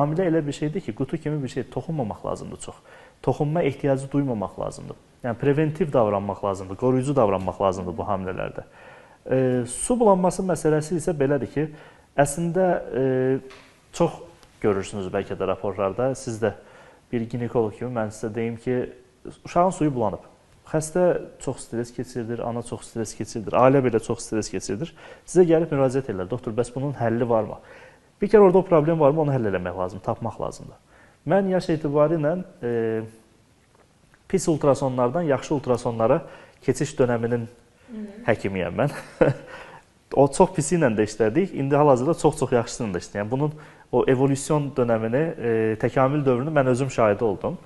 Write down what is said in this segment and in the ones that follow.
Hamilə elə bir şeydir ki, qutu kimi bir şey toxunmamaq lazımdır çox. Toxunma ehtiyacı duymamaq lazımdır. Yəni preventiv davranmaq lazımdır, qoruyucu davranmaq lazımdır bu hamilələrdə. E, su bulanması məsələsi isə belədir ki, əslində e, çox görürsünüz bəlkə də raporlarda. Siz də bir ginekoloq kimi mən sizə deyim ki, uşağın suyu bulanıb. Xəstə çox stres keçirdir, ana çox stres keçirdir, ailə belə çox stres keçirdir. Sizə gəlib müraciət edirlər. Doktor, bəs bunun həlli varmı? Bir kere orada o problem var mı onu həll eləmək lazım, tapmaq lazımdır. Mən yaş etibarı ilə e, pis ultrasonlardan yaxşı ultrasonlara keçiş dönəminin həkimiyəm mən. o çox pisi ilə də işlədik. İndi hal-hazırda çox-çox yaxşısı ilə də işləyirəm. Bunun o evolyusion dönəmini, e, təkamül dövrünü mən özüm şahidi oldum.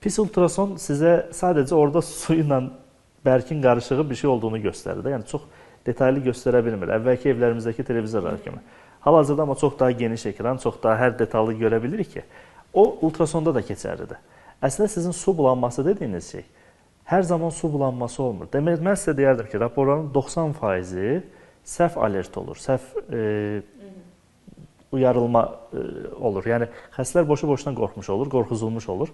Pis ultrason sizə sadəcə orada su ilə bərkin qarışığı bir şey olduğunu göstərir də. Yəni çox detallı göstərə bilmir. Əvvəlki evlərimizdəki televizorlar kimi. Hal-hazırda amma çox daha geniş ekran, çox daha hər detallı görə bilirik ki, o ultrasonda da keçərlidir. Əslində sizin su bulanması dediyiniz şey hər zaman su bulanması olmur. Demək mən sizə deyərdim ki, raporların 90%-i səhv alert olur, səhv e, uyarılma e, olur. Yəni xəstələr boşu-boşuna qorxmuş olur, qorxuzulmuş olur.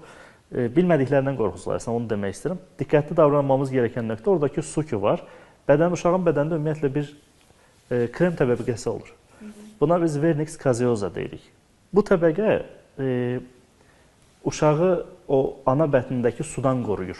E, bilmədiklərindən qorxusular. Əslində onu demək istəyirəm. Diqqətli davranmamız gerəkən nöqtə oradakı su ki var. Bədən uşağın bədənində ümumiyyətlə bir e, krem təbəqəsi olur. Buna biz vernix kazioza deyirik. Bu təbəqə e, uşağı o ana bətnindəki sudan qoruyur.